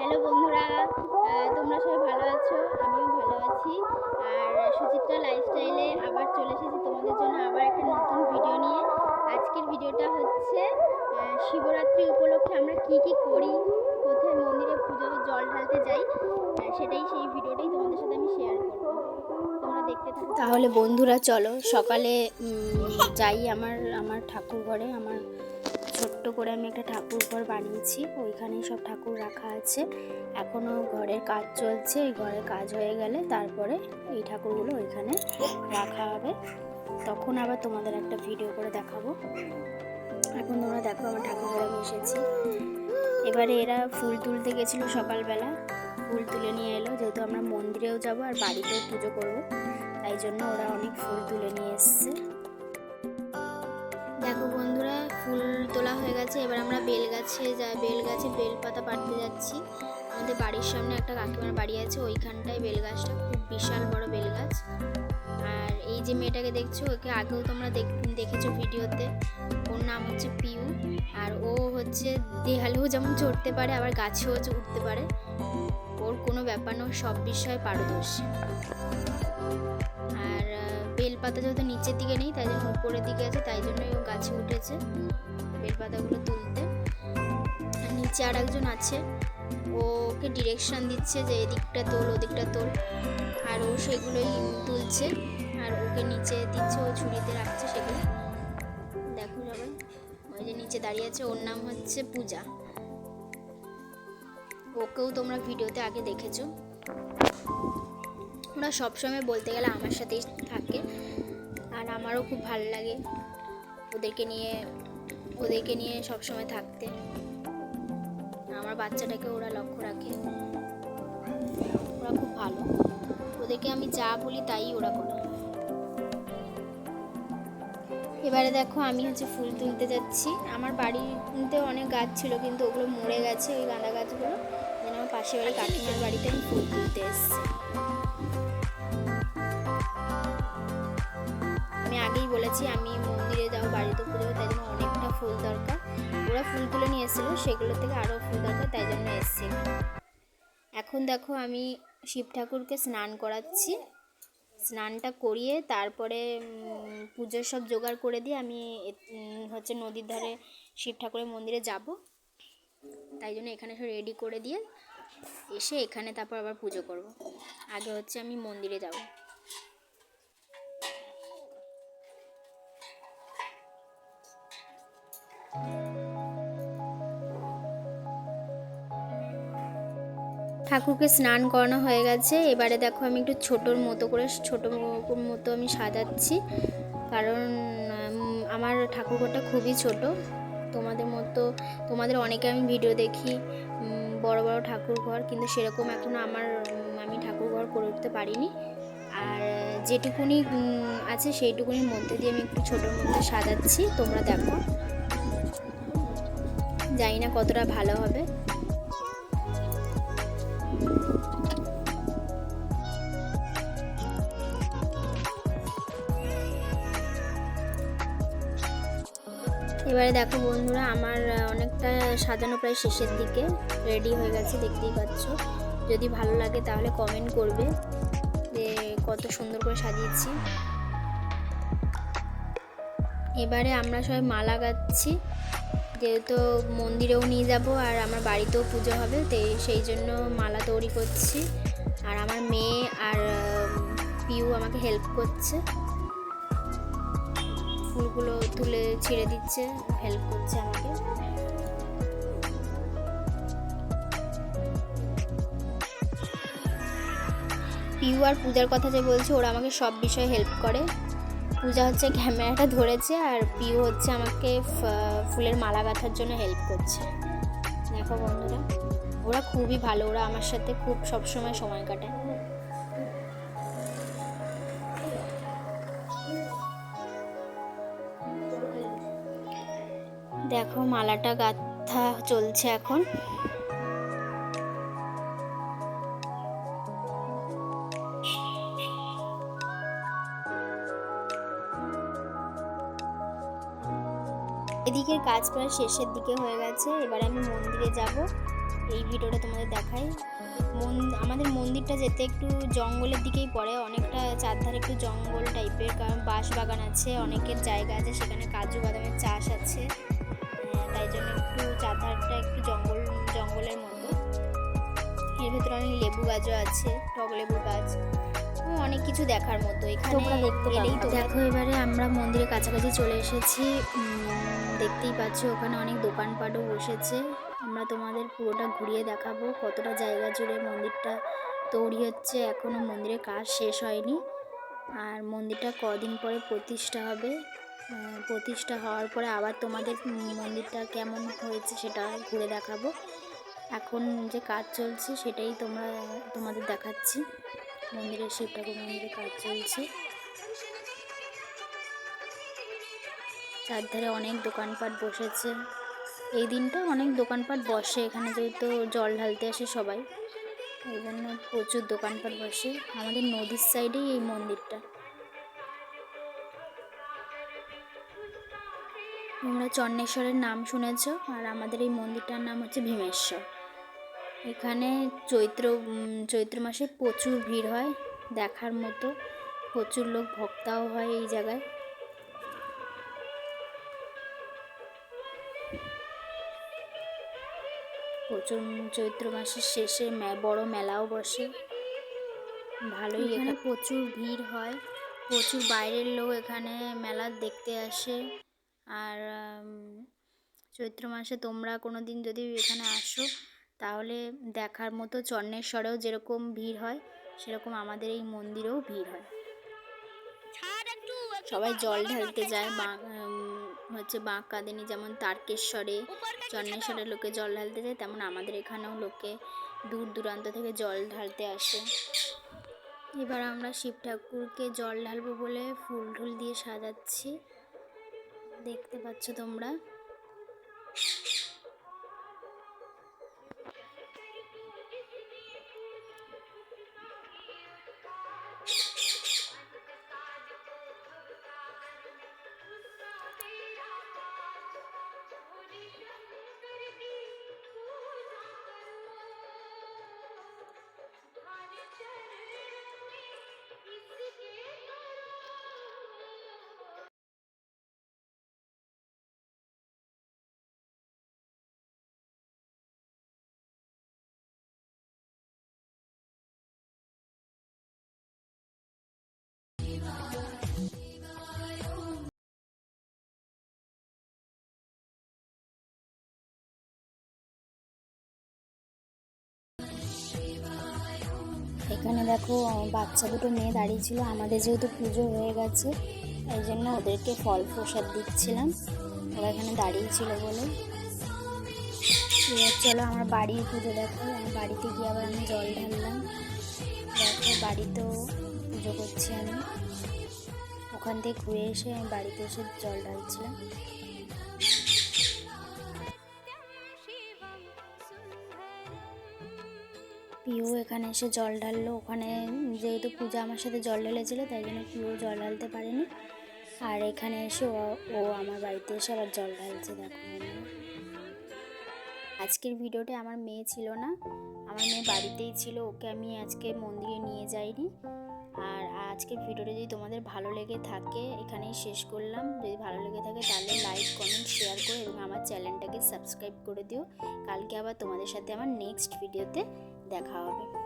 Hello বন্ধুরা তোমরা সবাই ভালো আছো? আমিও ভালো আছি। আর সুচিত্রা লাইফস্টাইলে আবার চলে এসেছি তোমাদের জন্য আবার একটা নতুন ভিডিও নিয়ে। আজকের ভিডিওটা হচ্ছে শিবরাত্রি উপলক্ষে আমরা কি কি করি, কোথায় মন্দিরে পুজো জল ঢালতে যাই সেটাই সেই ভিডিওটাই তোমাদের সাথে আমি শেয়ার করব। তোমরা দেখতে থাকো। তাহলে বন্ধুরা চলো, সকালে যাই আমার আমার ঠাকুর ঘরে আমার ছোট্ট করে আমি একটা ঠাকুর ঘর বানিয়েছি। ওইখানেই সব ঠাকুর রাখা আছে। এখনও ঘরের কাজ চলছে। এই ঘরের কাজ হয়ে গেলে তারপরে এই ঠাকুরগুলো ওইখানে রাখা হবে। তখন আবার তোমাদের একটা ভিডিও করে দেখাবো। এখন তোমরা দেখো আমার ঠাকুর ঘরে এসেছি। এবারে এরা ফুল তুলতে গেছিল সকালবেলা। ফুল তুলে নিয়ে এলো। যেহেতু আমরা মন্দিরেও যাব আর বাড়িতেও পুজো করব, তাই জন্য ওরা অনেক ফুল তুলে নিয়ে এসছে। দেখো বন্ধুরা ফুল তোলা হয়ে গেছে। এবার আমরা বেল গাছে যা বেল গাছে বেল পাতা পাড়তে যাচ্ছি। আমাদের বাড়ির সামনে একটা কাকিমার বাড়ি আছে, ওইখানটায় বেল গাছটা খুব বিশাল বড় বেল গাছ আর এই যে মেয়েটাকে দেখছ, ওকে আগেও তোমরা দেখ- দেখেছ ভিডিওতে। ওর নাম হচ্ছে পিউ, আর ও হচ্ছে দেহালেও যেমন চড়তে পারে, আবার গাছেও উঠতে পারে। ওর কোনো ব্যাপার না সব বিষয়ে পারদর্শী। আর বেলপাতা যেহেতু নিচের দিকে নেই, তাই জন্য উপরের দিকে আছে, তাই জন্যই ও গাছে উঠেছে বেলপাতাগুলো তুলতে। নিচে আর একজন আছে, ওকে ডিরেকশন দিচ্ছে যে এদিকটা তোল, ওদিকটা তোল। আর ও সেগুলোই তুলছে, আর ওকে নিচে দিচ্ছে, ও ঝুড়িতে রাখছে সেগুলো। দেখো সবাই, ওই যে নিচে দাঁড়িয়ে আছে, ওর নাম হচ্ছে পূজা। ওকেও তোমরা ভিডিওতে আগে দেখেছ। ওরা সবসময় বলতে গেলে আমার সাথেই থাকে আর আমারও খুব ভালো লাগে ওদেরকে নিয়ে ওদেরকে নিয়ে সবসময় থাকতে। আমার বাচ্চাটাকে ওরা লক্ষ্য রাখে। ওরা খুব ভালো। ওদেরকে আমি যা বলি তাই ওরা করে এবারে দেখো আমি হচ্ছে ফুল তুলতে যাচ্ছি। আমার বাড়িতে অনেক গাছ ছিল কিন্তু ওগুলো মরে গেছে ওই গাঁদা গাছগুলো। যেন আমার পাশের বাড়ি কাকিমার বাড়িতে আমি ফুল তুলতে এসেছি। আমি আগেই বলেছি, আমি মন্দিরে যাব বাড়িতে পুজো তাই জন্য অনেকটা ফুল দরকার। ওরা ফুল তুলে নিয়ে এসেছিল, সেগুলো থেকে আরও ফুল দরকার, তাই জন্য এসেছি এখন দেখো আমি শিব ঠাকুরকে স্নান করাচ্ছি। স্নানটা করিয়ে তারপরে পুজোর সব জোগাড় করে দিয়ে আমি হচ্ছে নদীর ধারে শিব ঠাকুরের মন্দিরে যাব। তাই জন্য এখানে সব রেডি করে দিয়ে এসে এখানে তারপর আবার পুজো করব। আগে হচ্ছে আমি মন্দিরে যাব। ঠাকুরকে স্নান করানো হয়ে গেছে। এবারে দেখো আমি একটু ছোটোর মতো করে, ছোটো মতো আমি সাজাচ্ছি। কারণ আমার ঠাকুরঘরটা খুবই ছোট। তোমাদের মতো, তোমাদের অনেকে আমি ভিডিও দেখি বড় বড় ঠাকুর ঘর কিন্তু সেরকম এখনও আমার আমি ঠাকুর ঘর করে উঠতে পারিনি। আর যেটুকুনি আছে সেইটুকুনির মধ্যে দিয়ে আমি একটু ছোটোর মধ্যে সাজাচ্ছি। তোমরা দেখো। জানি না কতটা ভালো হবে। এবারে দেখো বন্ধুরা, আমার অনেকটা সাজানো প্রায় শেষের দিকে। রেডি হয়ে গেছে, দেখতেই পাচ্ছ। যদি ভালো লাগে তাহলে কমেন্ট করবে যে কত সুন্দর করে সাজিয়েছি। এবারে আমরা সবাই মালা গাচ্ছি। যেহেতু মন্দিরেও নিয়ে যাব আর আমার বাড়িতেও পুজো হবে, তো সেই জন্য মালা তৈরি করছি। আর আমার মেয়ে আর পিউ আমাকে হেল্প করছে। ফুলগুলো তুলে ছিঁড়ে দিচ্ছে হেল্প করছে আমাকে। পিউ আর পূজার কথা যে বলছে, ওরা আমাকে সব বিষয়ে হেল্প করে। পূজা হচ্ছে ক্যামেরাটা ধরেছে আর পিউ হচ্ছে আমাকে ফুলের মালা গাঁথার জন্য হেল্প করছে। দেখো বন্ধুরা, ওরা খুবই ভালো, ওরা আমার সাথে খুব সবসময় সময় কাটায়। দেখো মালাটা গাঁথা চলছে এখন। এদিকের কাজ প্রায় শেষের দিকে হয়ে গেছে। এবার আমি মন্দিরে যাব। এই ভিডিওটা তোমাদের দেখাই। মন- আমাদের মন্দিরটা যেতে একটু জঙ্গলের দিকেই পড়ে। অনেকটা চারধারে একটু জঙ্গল টাইপের কারণ বাঁশ বাগান আছে অনেকের জায়গা আছে সেখানে কাজু বাদামের চাষ আছে। তাই জন্য একটু চারধারটা একটু জঙ্গল জঙ্গলের মতো। এর ভেতরে অনেক লেবু গাছও আছে টক লেবু গাছ। অনেক কিছু দেখার মতো। এখানে দেখতে দেখো এবারে আমরা মন্দিরের কাছাকাছি চলে এসেছি। দেখতেই পাচ্ছ, ওখানে অনেক দোকানপাটও বসেছে। আমরা তোমাদের পুরোটা ঘুরিয়ে দেখাবো কতটা জায়গা জুড়ে মন্দিরটা তৈরি হচ্ছে। এখনও মন্দিরের কাজ শেষ হয়নি। আর মন্দিরটা কদিন পরে প্রতিষ্ঠা হবে? প্রতিষ্ঠা হওয়ার পরে আবার তোমাদের মন্দিরটা কেমন হয়েছে সেটা ঘুরে দেখাবো। এখন যে কাজ চলছে সেটাই তোমরা, তোমাদের দেখাচ্ছি। মন্দিরের শিব মন্দিরে কাজ চলছে। চারধারে অনেক দোকানপাট বসেছে। এই দিনটা অনেক দোকানপাট বসে, এখানে যেহেতু জল ঢালতে আসে সবাই, এই জন্য প্রচুর দোকানপাট বসে। আমাদের নদীর সাইডেই এই মন্দিরটা। তোমরা চন্নেশ্বরের নাম শুনেছ, আর আমাদের এই মন্দিরটার নাম হচ্ছে ভীমেশ্বর। এখানে চৈত্র চৈত্র মাসে প্রচুর ভিড় হয়, দেখার মতো। প্রচুর লোক ভক্তাও হয় এই জায়গায়। চৈত্র মাসের শেষে বড় মেলাও বসে। ভালোই এখানে প্রচুর ভিড় হয়। প্রচুর বাইরের লোক এখানে মেলা দেখতে আসে। আর চৈত্র মাসে তোমরা কোনো দিন যদি এখানে আসো তাহলে দেখার মতো চন্নেশ্বরেও যেরকম ভিড় হয় সেরকম আমাদের এই মন্দিরেও ভিড় হয়। সবাই জল ঢালতে যায় হচ্ছে বাঁক কাঁদিনি যেমন তারকেশ্বরে চন্নেশ্বরের লোকে জল ঢালতে যায় তেমন আমাদের এখানেও লোকে দূর দূরান্ত থেকে জল ঢালতে আসে। এবার আমরা শিব ঠাকুরকে জল ঢালবো বলে ফুল ঢুল দিয়ে সাজাচ্ছি। দেখতে পাচ্ছ তোমরা। এখানে দেখো, বাচ্চা দুটো মেয়ে দাঁড়িয়ে ছিল। আমাদের যেহেতু পুজো হয়ে গেছে এই জন্য ওদেরকে ফল প্রসাদ দিচ্ছিলাম। ওরা এখানে দাঁড়িয়ে ছিল বলে। এবার চলো আমার বাড়ির পুজো দেখো। আমার বাড়িতে গিয়ে আবার আমি জল ঢাললাম। দেখো, বাড়িতেও পুজো করছি আমি। ওখান থেকে ঘুরে এসে আমি বাড়িতে এসে জল ঢালছিলাম। পিউ এখানে এসে জল ঢাললো। ওখানে যেহেতু পূজা আমার সাথে জল ঢেলেছিল, তাই জন্য পিউ জল ঢালতে পারেনি। আর এখানে এসে ও আমার বাড়িতে এসে আবার জল ঢালছে, দেখো। আজকের ভিডিওতে আমার মেয়ে ছিল না, আমার মেয়ে বাড়িতেই ছিল, ওকে আমি আজকে মন্দিরে নিয়ে যাইনি। আর আজকের ভিডিওটা যদি তোমাদের ভালো লেগে থাকে, এখানেই শেষ করলাম। যদি ভালো লেগে থাকে তাহলে লাইক, কমেন্ট, শেয়ার করে এবং আমার চ্যানেলটাকে সাবস্ক্রাইব করে দিও। কালকে আবার তোমাদের সাথে আমার নেক্সট ভিডিওতে দেখা হবে।